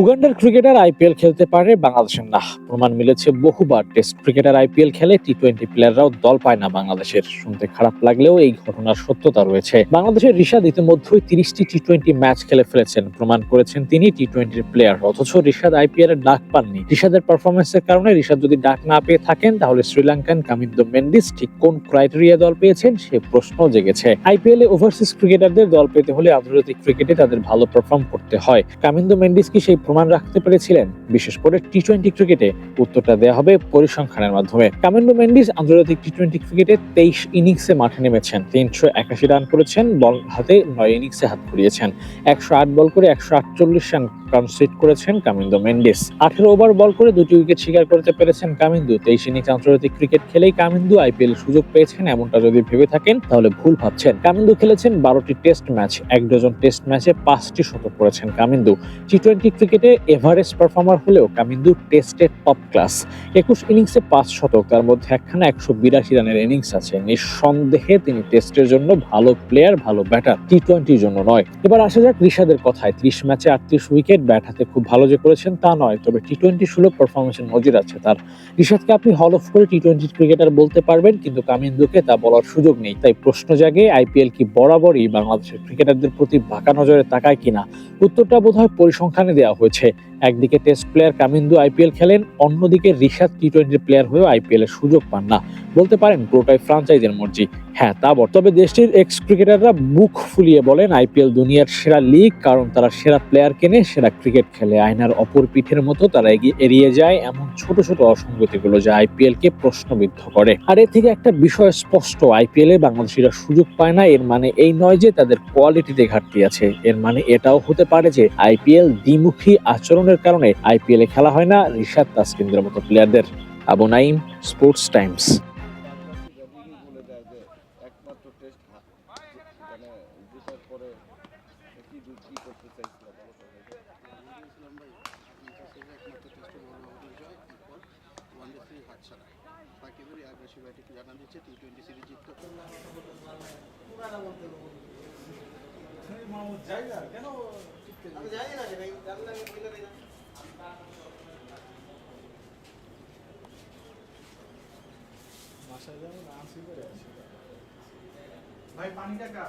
উগান্ডার cricketer IPL খেলতে পারে বাংলাদেশের না। প্রমাণ মিলেছে বহুবার। টেস্ট ক্রিকেটার আইপিএল খেলে টি টোয়েন্টি প্লেয়াররাও দল পায় না বাংলাদেশের। শুনতে খারাপ লাগলেও এই ঘটনার সত্যতা রয়েছে। বাংলাদেশের রিশাদ ইতিমধ্যেই তিরিশটি টি টোয়েন্টি ম্যাচ খেলে ফেলেছেন। প্রমাণ করেছেন তিনি টি টোয়েন্টির প্লেয়ার। অথচ রিশাদ আইপিএল এর ডাক পাননি। রিশাদের পারফরমেন্সের কারণে রিশাদ যদি ডাক না পেয়ে থাকেন, তাহলে শ্রীলঙ্কান কামিন্দ মেন্ডিস ঠিক কোন ক্রাইটেরিয়া দল পেয়েছেন সে প্রশ্ন জেগেছে। আইপিএল এ ওভারসিজ ক্রিকেটারদের দল পেতে হলে আন্তর্জাতিক ক্রিকেটে তাদের ভালো পারফর্ম করতে হয়। কামিন্দো মেন্ডিস কি সেই প্রমাণ রাখতে পেরেছিলেন, বিশেষ করে টি টোয়েন্টি ক্রিকেটে উত্তরটা দেওয়া হবে পরিসংখ্যানের মাধ্যমে। কামিন্দো মেন্ডিস আন্তর্জাতিক টি টোয়েন্টি ক্রিকেটে তেইশ ইনিংসে মাঠে নেমেছেন। তিনশো একাশি রান করেছেন, বল হাতে নয় ইনিংসে হাত ঘুরিয়েছেন। একশো আট বল করে একশো আটচল্লিশ রান কনসিড করেছেন কামিন্দো মেন্ডিস। আঠেরো ওভার বল করে দুটি উইকেট শিকার করতে পেরেছেন কামিন্দু তেইশ ইনিংস আন্তর্জাতিক ক্রিকেট খেলেই কামিন্দু আইপিএল সুযোগ পেয়েছেন, এমনটা যদি ভেবে থাকেন, তাহলে ভুল ভাবছেন। কামিন্দু খেলেছেন বারোটি টেস্ট ম্যাচ, এক ডজন টেস্ট ম্যাচে পাঁচটি শতক করেছেন কামিন্দু টি টোয়েন্টি ক্রিকেটে এভারেস্ট পারফর্মার হলেও কামিন্দু টেস্টে টপ ক্লাস। একুশ ইনিংসে পাঁচ শতক, তার মধ্যে একখানা একশো বিরাশি রানের ইনিংস আছে। নিঃসন্দেহে তিনি টেস্টের জন্য ভালো প্লেয়ার, ভালো ব্যাটার টি টোয়েন্টির জন্য নয়। এবার আসা যাক ঋষাদের কথায়। ত্রিশ ম্যাচে আটত্রিশ উইকেট, ব্যাট হাতে খুব ভালো যে করেছেন তা নয়, তবে টি টোয়েন্টি সুলভ পারফরমেন্সের নজির আছে তার। ঋষাদকে আপনি হল অফ করে টি টোয়েন্টি ক্রিকেটার বলতে পারবেন, কিন্তু কামিন্দুকে তা বলার সুযোগ নেই। তাই প্রশ্ন জাগে আইপিএল কি বরাবরই বাংলাদেশের ক্রিকেটারদের প্রতি বাঁকা নজরে তাকায় কিনা? উত্তরটা বোধহয় পরিসংখ্যানে দেওয়া হয়েছে একদিকে টেস্ট প্লেয়ার কামিন্দু আইপিএল খেলেন, অন্যদিকে ঋষাদ টি টোয়েন্টি প্লেয়ার হয়েও আইপিএল এর সুযোগ পান না। বলতে পারেন পুরোটাই ফ্রাঞ্চাইজের মর্জি। হ্যাঁ তা বট। তবে দেশটির এক্স ক্রিকেটাররা বুক ফুলিয়ে বলেন আইপিএল দুনিয়ার সেরা লিগ কারণ তারা সেরা প্লেয়ার কেনে, সেরা ক্রিকেট খেলে। আয়নার অপর পিঠের মতো তারা এগিয়ে এড়িয়ে যায়, এমন ছোট ছোট অসঙ্গতিগুলো যা আইপিএল কে প্রশ্নবিদ্ধ করে। আর এর থেকে একটা বিষয় স্পষ্ট আইপিএল এ বাংলাদেশিরা সুযোগ পায় না, এর মানে এই নয় যে তাদের কোয়ালিটিতে ঘাটতি আছে। এর মানে এটাও হতে পারে যে আইপিএল দ্বিমুখী আচরণের কারণে আইপিএল খেলা হয় না রিশাদ তাসকিনদের মতো প্লেয়ারদের আবু নাইম স্পোর্টস টাইমস দেয় যে একমাত্র টেস্ট মানে যাব না আসি দু- আসি ভাই। পানিটা ভাই